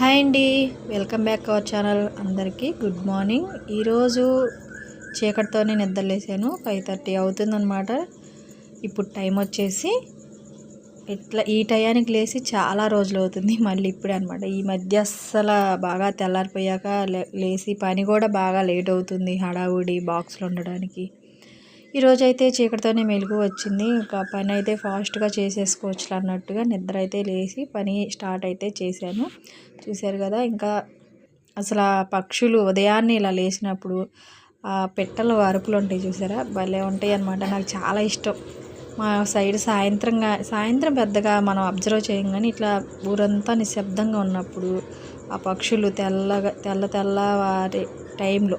Hi అండి. Welcome back our channel అందరికీ. Good morning. ఈరోజు చీకటితోనే నిద్రలేసాను. ఫైవ్ థర్టీ అవుతుందన్నమాట. ఇప్పుడు టైం వచ్చేసి ఇట్లా ఈ టయానికి లేచి చాలా రోజులు అవుతుంది. మళ్ళీ ఇప్పుడే అనమాట ఈ మధ్య అస్సలు బాగా తెల్లారిపోయాక లే- లేచి పని కూడా బాగా లేట్ అవుతుంది. హడావుడి బాక్స్లు ఉండడానికి. ఈరోజు అయితే చీకటితోనే మెలుగు వచ్చింది. ఇంకా పని అయితే ఫాస్ట్గా చేసేసుకోవచ్చు అన్నట్టుగా నిద్ర అయితే లేచి పని స్టార్ట్ అయితే చేశాను. చూశారు కదా ఇంకా అసలు ఆ పక్షులు ఉదయాన్నే ఇలా లేచినప్పుడు ఆ పెట్టలు అరుపులు ఉంటాయి చూసారా? భలే ఉంటాయి అన్నమాట. నాకు చాలా ఇష్టం. మా సైడ్ సాయంత్రంగా సాయంత్రం పెద్దగా మనం అబ్జర్వ్ చేయం కానీ ఇట్లా ఊరంతా నిశ్శబ్దంగా ఉన్నప్పుడు ఆ పక్షులు తెల్లగా తెల్ల తెల్లవారి టైంలో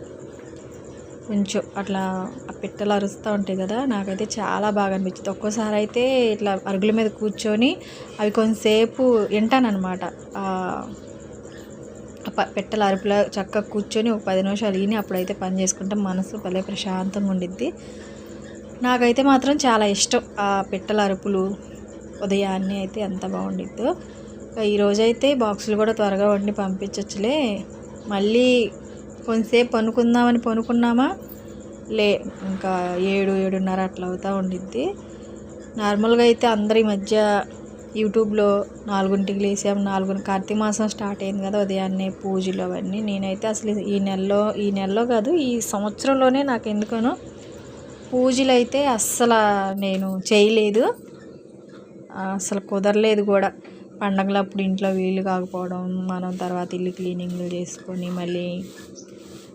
కొంచెం అట్లా ఆ పిట్టలు అరుస్తూ ఉంటాయి కదా నాకైతే చాలా బాగా అనిపించింది. ఒక్కోసారి అయితే ఇట్లా అరుగుల మీద కూర్చొని అవి కొంతసేపు వింటానమాట పిట్టల అరుపుల చక్కగా కూర్చొని ఒక పది నిమిషాలు ఈని అప్పుడైతే పని చేసుకుంటే మనసు భలే ప్రశాంతంగా ఉండిద్ది. నాకైతే మాత్రం చాలా ఇష్టం ఆ పిట్టల అరుపులు ఉదయాన్నే అయితే ఎంత బాగుండిద్దో. ఈరోజు అయితే బాక్సులు కూడా త్వరగా వండి పంపించవచ్చులే మళ్ళీ కొంతసేపు పనుకుందామని పనుకున్నామా? లే ఇంకా ఏడు ఏడున్నర అట్లా అవుతూ ఉండిద్ది. నార్మల్గా అయితే అందరి మధ్య యూట్యూబ్లో నాలుగుంటికి లేసాం. నాలుగు కార్తీక మాసం స్టార్ట్ అయింది కదా ఉదయాన్నే పూజలు అవన్నీ. నేనైతే అసలు ఈ నెలలో ఈ నెలలో కాదు ఈ సంవత్సరంలోనే నాకు ఎందుకనో పూజలు అయితే అస్సలు నేను చేయలేదు. అసలు కుదరలేదు కూడా. పండగలప్పుడు ఇంట్లో వీలు కాకపోవడం మనం తర్వాత ఇల్లు క్లీనింగ్లు చేసుకొని మళ్ళీ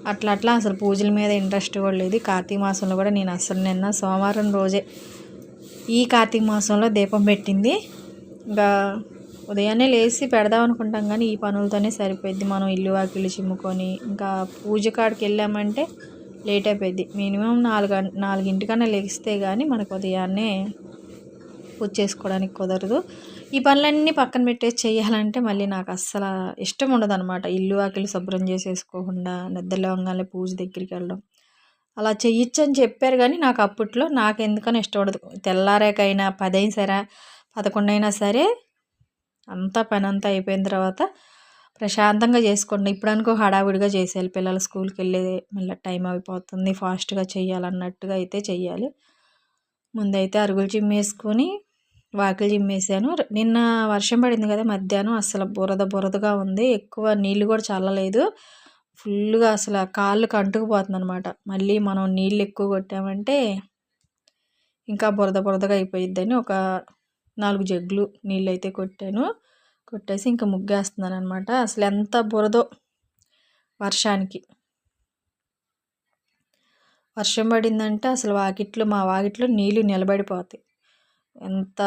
అట్లా అట్లా అసలు పూజల మీద ఇంట్రెస్ట్ కూడా లేదు. కార్తీక మాసంలో కూడా నేను అసలు నిన్న సోమవారం రోజే ఈ కార్తీక మాసంలో దీపం పెట్టింది. ఇంకా ఉదయాన్నే లేచి పెడదాం అనుకుంటాం కానీ ఈ పనులతోనే సరిపోద్ది మనం ఇల్లు వాకిళ్ళు చిమ్ముకొని ఇంకా పూజ కాడికి వెళ్ళామంటే లేట్ అయిపోయింది మినిమం నాలుగు నాలుగింటికన్నా లెగిస్తే కానీ మనకు ఉదయాన్నే పూజ చేసుకోవడానికి కుదరదు. ఈ పనులన్నీ పక్కన పెట్టేసి చేయాలంటే మళ్ళీ నాకు అస్సలు ఇష్టం ఉండదు అనమాట ఇల్లు వాకిలు శుభ్రం చేసేసుకోకుండా నిద్రలేవంగానే పూజ దగ్గరికి వెళ్ళడం. అలా చెయ్యొచ్చని చెప్పారు కానీ నాకు అప్పట్లో నాకు ఎందుకని ఇష్టం ఉండదు. తెల్లారేకైనా పదైన సరే పదకొండైనా సరే అంతా పని అంతా అయిపోయిన తర్వాత ప్రశాంతంగా చేసుకోండి. ఇప్పుడు అనుకో హడావిడిగా చేసేయాలి. పిల్లలు స్కూల్కి వెళ్ళే మళ్ళీ టైం అయిపోతుంది. ఫాస్ట్గా చేయాలన్నట్టుగా అయితే చెయ్యాలి. ముందైతే అరుగులు చిమ్మేసుకొని వాకిలి చిమ్మేసాను నిన్న వర్షం పడింది కదా మధ్యాహ్నం అసలు బురద బురదగా ఉంది. ఎక్కువ నీళ్ళు కూడా చల్లలేదు. ఫుల్గా అసలు కాళ్ళకు కంటుకుపోతుంది అనమాట మళ్ళీ మనం నీళ్ళు ఎక్కువ కొట్టామంటే ఇంకా బురద బురదగా అయిపోయిద్దని ఒక నాలుగు జగ్గులు నీళ్ళు అయితే కొట్టాను. కొట్టేసి ఇంకా ముగ్గేస్తున్నాను అనమాట అసలు ఎంత బురదో వర్షానికి. వర్షం పడిందంటే అసలు వాకిట్లో మా వాకిట్లో నీళ్ళు నిలబడిపోతాయి. ఎంత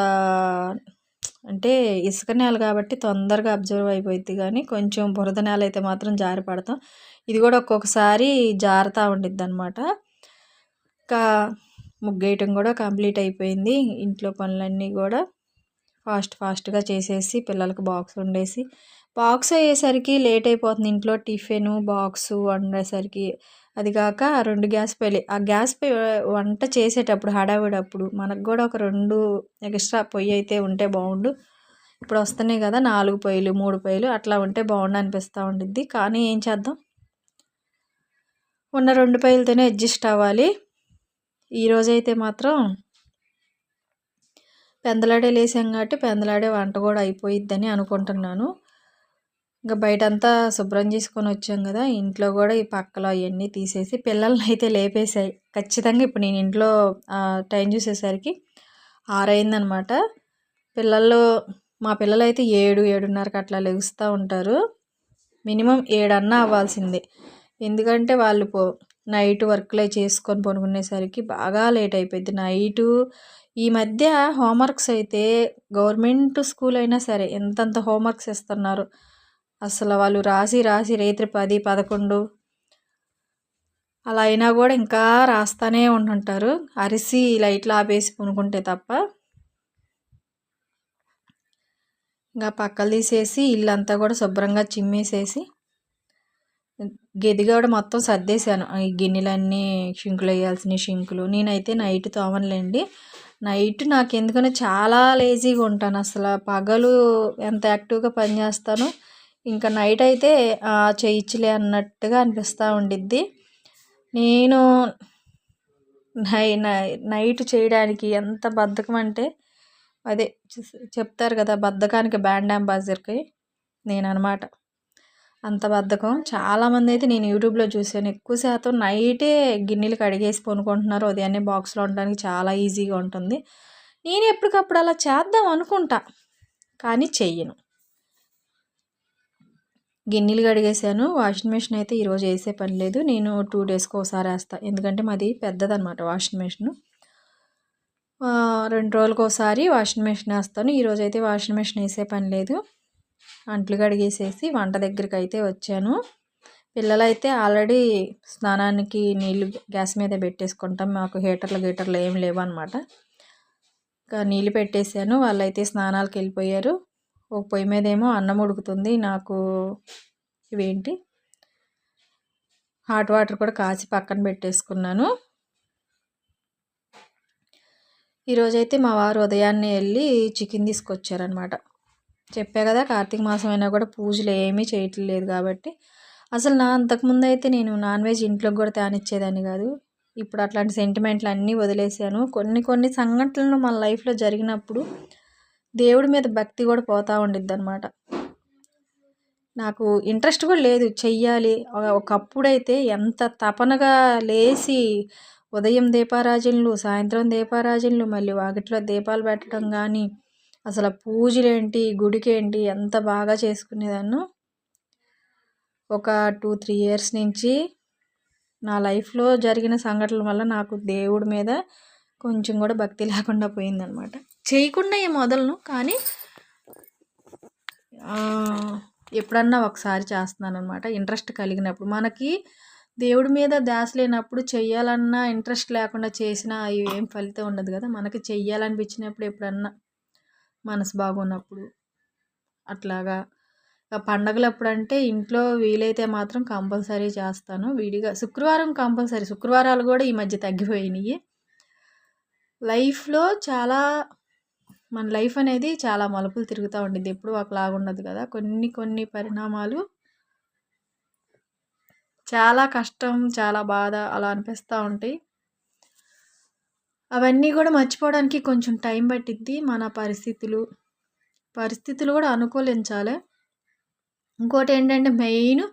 అంటే ఇసుక నేల కాబట్టి తొందరగా అబ్జర్వ్ అయిపోయింది కానీ కొంచెం బురద నేల అయితే మాత్రం జారి పడతాం. ఇది కూడా ఒక్కొక్కసారి జారుతూ ఉండిద్ది అనమాట ఇంకా ముగ్గేయటం కూడా కంప్లీట్ అయిపోయింది. ఇంట్లో పనులన్నీ కూడా ఫాస్ట్ ఫాస్ట్గా చేసేసి పిల్లలకు బాక్స్ ఉండేసి బాక్స్ అయ్యేసరికి లేట్ అయిపోతుంది. ఇంట్లో టిఫిన్ బాక్స్ వండేసరికి అది కాక రెండు గ్యాస్ పొయ్యిలు. ఆ గ్యాస్ పొయ్యి వంట చేసేటప్పుడు హడావిడప్పుడు మనకు కూడా ఒక రెండు ఎక్స్ట్రా పొయ్యి అయితే ఉంటే బాగుండు ఇప్పుడు వస్తున్నాయి కదా నాలుగు పొయ్యిలు మూడు పొయ్యిలు అట్లా ఉంటే బాగుండు అనిపిస్తూ ఉండిద్ది. కానీ ఏం చేద్దాం? ఉన్న రెండు పొయ్యిలతోనే అడ్జస్ట్ అవ్వాలి. ఈరోజైతే మాత్రం పెందలాడే లేసాం కాబట్టి పెందలాడే వంట కూడా అయిపోయిద్దని అనుకుంటున్నాను. ఇంకా బయటంతా శుభ్రం చేసుకొని వచ్చాం కదా ఇంట్లో కూడా ఈ పక్కలో అవన్నీ తీసేసి పిల్లల్ని అయితే లేపేసాయి. ఖచ్చితంగా ఇప్పుడు నేను ఇంట్లో టైం చూసేసరికి ఆరైందనమాట. పిల్లలు మా పిల్లలు అయితే ఏడు ఏడున్నరకు అట్లా లెగుస్తూ ఉంటారు. మినిమం ఏడన్నా అవ్వాల్సిందే. ఎందుకంటే వాళ్ళు పో నైట్ వర్క్లే చేసుకొని పనుకునేసరికి బాగా లేట్ అయిపోయింది నైటు ఈ మధ్య హోంవర్క్స్ అయితే గవర్నమెంట్ స్కూల్ అయినా సరే ఎంతంత హోంవర్క్స్ ఇస్తున్నారు. అసలు వాళ్ళు రాసి రాసి రేత్రి పది పదకొండు అలా అయినా కూడా ఇంకా రాస్తానే ఉంటుంటారు. అరిసి లైట్లు ఆపేసి కొనుక్కుంటే తప్ప ఇంకా పక్కలు తీసేసి ఇల్లంతా కూడా శుభ్రంగా చిమ్మేసేసి గది కూడా మొత్తం సర్దేశాను. ఈ గిన్నెలన్నీ షింకులు వేయాల్సిన షింకులు. నేనైతే నైట్ తోమనులేండి. నైట్ నాకు ఎందుకని చాలా లేజీగా ఉంటాను. అసలు పగలు ఎంత యాక్టివ్గా పనిచేస్తానో. ఇంకా నైట్ అయితే చేయించలే అన్నట్టుగా అనిపిస్తూ ఉండిద్ది. నేను నై నై- నైట్ చేయడానికి ఎంత బద్ధకం అంటే అదే చెప్తారు కదా బద్ధకానికి బ్యాండ్ అంబాసిడర్కి నేను అనమాట అంత బద్ధకం. చాలామంది అయితే నేను యూట్యూబ్లో చూసాను ఎక్కువ శాతం నైటే గిన్నెలు కడిగేసి కొనుక్కుంటున్నారు ఉదయాన్నే బాక్స్లో ఉండడానికి చాలా ఈజీగా ఉంటుంది. నేను ఎప్పటికప్పుడు అలా చేద్దాం అనుకుంటా కానీ చెయ్యను. గిన్నెలు కడిగేసాను వాషింగ్ మెషిన్ అయితే ఈరోజు వేసే పని లేదు. నేను టూ డేస్కి ఒకసారి వేస్తాను ఎందుకంటే మాది పెద్దదనమాట వాషింగ్ మెషిన్. రెండు రోజులకు ఒకసారి వాషింగ్ మెషిన్ వేస్తాను. ఈరోజు అయితే వాషింగ్ మెషిన్ వేసే పని లేదు. అంట్లు కడిగేసేసి వంట దగ్గరికి అయితే వచ్చాను. పిల్లలైతే ఆల్రెడీ స్నానానికి నీళ్ళు గ్యాస్ మీద పెట్టేసుకుంటాం. మాకు హీటర్లు గీటర్లు ఏం లేవు అనమాట ఇంకా నీళ్ళు పెట్టేశాను. వాళ్ళైతే స్నానాలకు వెళ్ళిపోయారు. ఒక పొయ్యి మీద ఏమో అన్నం ఉడుకుతుంది. నాకు ఇవేంటి? హాట్ వాటర్ కూడా కాచి పక్కన పెట్టేసుకున్నాను. ఈరోజైతే మా వారు ఉదయాన్నే వెళ్ళి చికెన్ తీసుకొచ్చారనమాట చెప్పా కదా కార్తీక మాసం అయినా కూడా పూజలు ఏమీ చేయట్లేదు కాబట్టి. అసలు నా అంతకుముందు అయితే నేను నాన్ వెజ్ ఇంట్లోకి కూడా తేనిచ్చేదాన్ని కాదు. ఇప్పుడు అట్లాంటి సెంటిమెంట్లు అన్నీ వదిలేసాను కొన్ని కొన్ని సంఘటనలు మన లైఫ్లో జరిగినప్పుడు దేవుడి మీద భక్తి కూడా పోతూ ఉండిద్ది అనమాట నాకు ఇంట్రెస్ట్ కూడా లేదు చెయ్యాలి. ఒకప్పుడైతే ఎంత తపనగా లేచి ఉదయం దీపారాజనలు సాయంత్రం దీపారాజనలు మళ్ళీ వాకిట్లో దీపాలు పెట్టడం కానీ అసలు పూజలేంటి గుడికేంటి ఎంత బాగా చేసుకునేదాన్ను ఒక టూ త్రీ ఇయర్స్ నుంచి నా లైఫ్లో జరిగిన సంఘటనల వల్ల నాకు దేవుడి మీద కొంచెం కూడా భక్తి లేకుండా పోయిందనమాట చేయకుండా ఏ మొదలను కానీ ఎప్పుడన్నా ఒకసారి చేస్తున్నాను అనమాట ఇంట్రెస్ట్ కలిగినప్పుడు. మనకి దేవుడి మీద ధ్యాస లేనప్పుడు చెయ్యాలన్నా ఇంట్రెస్ట్ లేకుండా చేసినా అవి ఏం ఫలితం ఉండదు కదా. మనకి చెయ్యాలనిపించినప్పుడు ఎప్పుడన్నా మనసు బాగున్నప్పుడు అట్లాగా. పండగలప్పుడు అంటే ఇంట్లో వీలైతే మాత్రం కంపల్సరీ చేస్తాను. విడిగా శుక్రవారం కంపల్సరీ. శుక్రవారాలు కూడా ఈ మధ్య తగ్గిపోయినాయి. లైఫ్లో చాలా మన లైఫ్ అనేది చాలా మలుపులు తిరుగుతూ ఉండిద్ది. ఎప్పుడు ఒకలాగా ఉండదు కదా. కొన్ని కొన్ని పరిణామాలు చాలా కష్టం చాలా బాధ అలా అనిపిస్తూ ఉంటాయి. అవన్నీ కూడా మర్చిపోవడానికి కొంచెం టైం పట్టిద్ది మన పరిస్థితులు. పరిస్థితులు కూడా అనుకూలించాలి. ఇంకోటి ఏంటంటే మెయిన్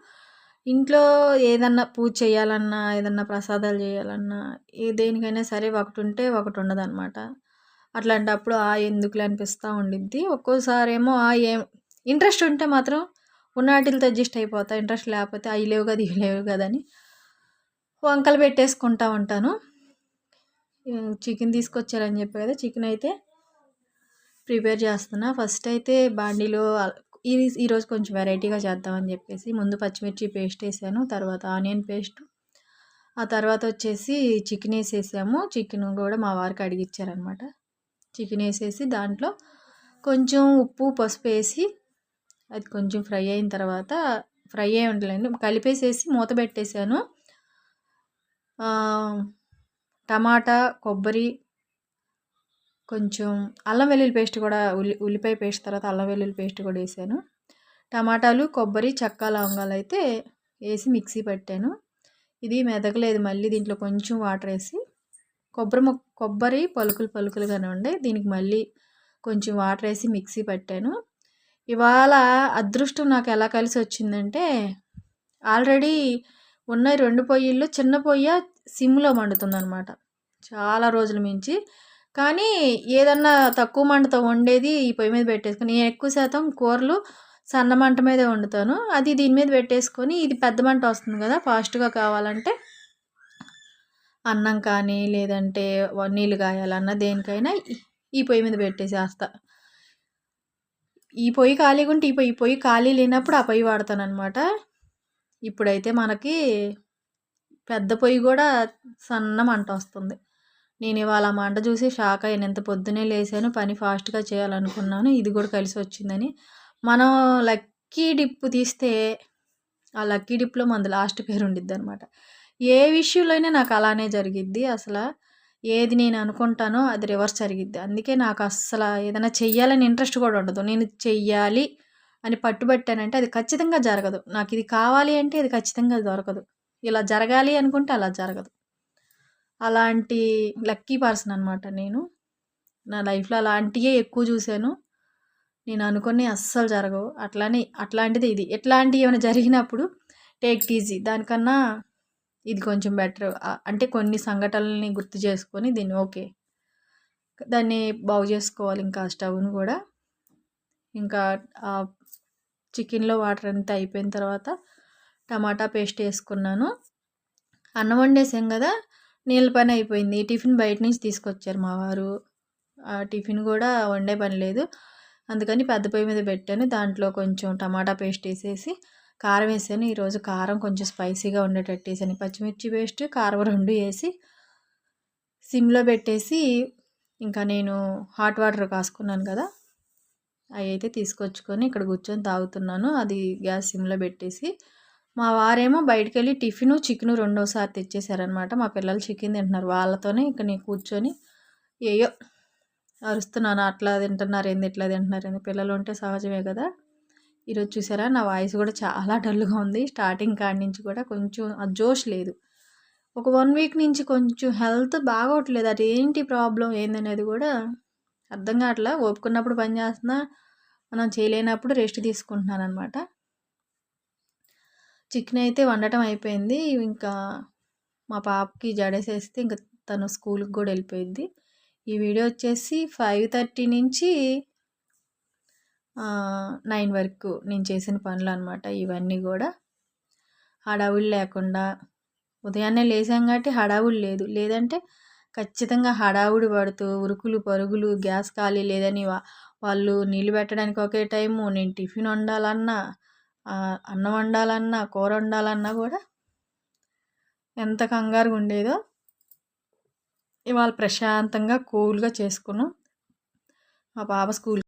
ఇంట్లో ఏదన్నా పూజ చేయాలన్నా ఏదన్నా ప్రసాదాలు చేయాలన్నా ఏ దేనికైనా సరే ఒకటి ఉంటే ఒకటి ఉండదు అనమాట అట్లాంటప్పుడు ఆ ఎందుకులే అనిపిస్తూ ఉండిద్ది. ఒక్కోసారి ఏమో ఆ ఏం ఇంట్రెస్ట్ ఉంటే మాత్రం ఉన్నాటితో అడ్జస్ట్ అయిపోతా. ఇంట్రెస్ట్ లేకపోతే అవి లేవు కదా ఇవి లేవు కదా అని వంకలు పెట్టేసుకుంటా ఉంటాను. చికెన్ తీసుకొచ్చారని చెప్పి కదా చికెన్ అయితే ప్రిపేర్ చేస్తున్నా. ఫస్ట్ అయితే బాండీలో ఇది ఈరోజు కొంచెం వెరైటీగా చేద్దామని చెప్పేసి ముందు పచ్చిమిర్చి పేస్ట్ వేసాను తర్వాత ఆనియన్ పేస్ట్. ఆ తర్వాత వచ్చేసి చికెన్ వేసేసాము. చికెన్ కూడా మా వారికి అడిగిచ్చారనమాట చికెన్ వేసేసి దాంట్లో కొంచెం ఉప్పు పసుపు వేసి అది కొంచెం ఫ్రై అయిన తర్వాత ఫ్రై అయి ఉండలేండి కలిపేసేసి మూత పెట్టేశాను. టమాటా కొబ్బరి కొంచెం అల్లం వెల్లుల్లి పేస్ట్ కూడా ఉల్లి ఉల్లిపాయ పేస్ట్ తర్వాత అల్లం వెల్లుల్లి పేస్ట్ కూడా వేసాను. టమాటాలు కొబ్బరి చెక్క లవంగాలు అయితే వేసి మిక్సీ పెట్టాను. ఇది మెదగలేదు మళ్ళీ దీంట్లో కొంచెం వాటర్ వేసి కొబ్బరి మొక్క కొబ్బరి పలుకులు పలుకులుగానే ఉండే. దీనికి మళ్ళీ కొంచెం వాటర్ వేసి మిక్సీ పెట్టాను. ఇవాళ అదృష్టం నాకు ఎలా కలిసి వచ్చిందంటే ఆల్రెడీ ఉన్న రెండు పొయ్యిల్లో చిన్న పొయ్య సిమ్లో మండుతుందనమాట చాలా రోజుల మించి. కానీ ఏదన్నా తక్కువ మంటతో వండేది ఈ పొయ్యి మీద పెట్టేసుకుని నేను ఎక్కువ శాతం కూరలు సన్న మంట మీదే వండుతాను. అది దీని మీద పెట్టేసుకొని ఇది పెద్ద మంట వస్తుంది కదా ఫాస్ట్గా కావాలంటే అన్నం కానీ లేదంటే నీళ్ళు కాయాలన్నా దేనికైనా ఈ- పొయ్యి మీద పెట్టేసేస్తా. ఈ పొయ్యి ఖాళీగా ఉంటే ఈ పొయ్యి ఈ పొయ్యి ఖాళీ లేనప్పుడు ఆ పొయ్యి వాడతాను అనమాట ఇప్పుడైతే మనకి పెద్ద పొయ్యి కూడా సన్న మంట వస్తుంది. నేను ఇవాళ ఆ మంట చూసి షాక్ అయ్యాను. ఎంత పొద్దునే లేసాను పని ఫాస్ట్గా చేయాలనుకున్నాను ఇది కూడా కలిసి వచ్చిందని. మనం లక్కీ డిప్ తీస్తే ఆ లక్కీ డిప్లో మనది లాస్ట్ పేరు ఉండిద్ది అనమాట ఏ విషయంలో అయినా నాకు అలానే జరిగిద్ది అసలు. ఏది నేను అనుకుంటానో అది రివర్స్ జరిగిద్ది. అందుకే నాకు అస్సలు ఏదైనా చెయ్యాలని ఇంట్రెస్ట్ కూడా ఉండదు. నేను చెయ్యాలి అని పట్టుబట్టానంటే అది ఖచ్చితంగా జరగదు. నాకు ఇది కావాలి అంటే ఇది ఖచ్చితంగా దొరకదు. ఇలా జరగాలి అనుకుంటే అలా జరగదు. అలాంటి లక్కీ పర్సన్ అనమాట నేను. నా లైఫ్లో అలాంటివే ఎక్కువ చూశాను. నేను అనుకుని అస్సలు జరగవు. అట్లానే అట్లాంటిది ఇది. ఎట్లాంటివి ఏమైనా జరిగినప్పుడు టేక్ ఈజీ. దానికన్నా ఇది కొంచెం బెటర్. అంటే కొన్ని సంఘటనల్ని గుర్తు చేసుకొని దీన్ని ఓకే. దాన్ని బాగు చేసుకోవాలి ఇంకా స్టవ్ని కూడా. ఇంకా చికెన్లో వాటర్ అంతా అయిపోయిన తర్వాత టమాటా పేస్ట్ వేసుకున్నాను. అన్నం వండేసాం కదా నీళ్ళ పని అయిపోయింది. టిఫిన్ బయట నుంచి తీసుకొచ్చారు మా వారు. ఆ టిఫిన్ కూడా వండే పని లేదు. అందుకని పెద్ద పొయ్యి మీద పెట్టాను. దాంట్లో కొంచెం టమాటా పేస్ట్ వేసేసి కారం వేసాను. ఈరోజు కారం కొంచెం స్పైసీగా ఉండేటట్టు వేసాను. పచ్చిమిర్చి పేస్ట్ కారం రెండు వేసి సిమ్లో పెట్టేసి ఇంకా నేను హాట్ వాటర్ కాసుకున్నాను కదా అవి అయితే తీసుకొచ్చుకొని ఇక్కడ కూర్చొని తాగుతున్నాను. అది గ్యాస్ సిమ్లో పెట్టేసి మా వారేమో బయటికి వెళ్ళి టిఫిన్ చికెన్ రెండోసారి తెచ్చేసారనమాట మా పిల్లలు చికెన్ తింటున్నారు. వాళ్ళతోనే ఇక్కడ నేను కూర్చొని ఏయో అరుస్తున్నాను. అట్లా తింటున్నారు ఏంది ఇట్లా తింటున్నారు ఏంది పిల్లలు ఉంటే సహజమే కదా. ఈరోజు చూసారా? నా వాయిస్ కూడా చాలా డల్గా ఉంది. స్టార్టింగ్ కాడి నుంచి కూడా కొంచెం ఆ జోష్ లేదు. ఒక వన్ వీక్ నుంచి కొంచెం హెల్త్ బాగోట్లేదు. అది ఏంటి ప్రాబ్లం ఏందనేది కూడా అర్థం కావట్లా? ఒప్పుకున్నప్పుడు పని చేస్తున్నా మనం చేయలేనప్పుడు రెస్ట్ తీసుకుంటున్నాను అనమాట చికెన్ అయితే వండటం అయిపోయింది. ఇంకా మా పాపకి జడేసేస్తే ఇంకా తను స్కూల్కి కూడా వెళ్ళిపోయింది ఈ వీడియో వచ్చేసి ఫైవ్ థర్టీ నుంచి నైన్ వరకు నేను చేసిన పనులు అనమాట ఇవన్నీ కూడా హడావుడి లేకుండా ఉదయాన్నే లేసాం కాబట్టి హడావుడి లేదు. లేదంటే ఖచ్చితంగా హడావుడి పడుతూ ఉరుకులు పరుగులు గ్యాస్ ఖాళీ లేదని వాళ్ళు నీళ్ళు పెట్టడానికి ఒకే టైము నేను టిఫిన్ వండాలన్నా అన్నం వండాలన్నా కూర వండాలన్నా కూడా ఎంత కంగారుగా ఉండేదో ఇవాళ ప్రశాంతంగా కూల్గా చేసుకున్నాం. మా పాప స్కూల్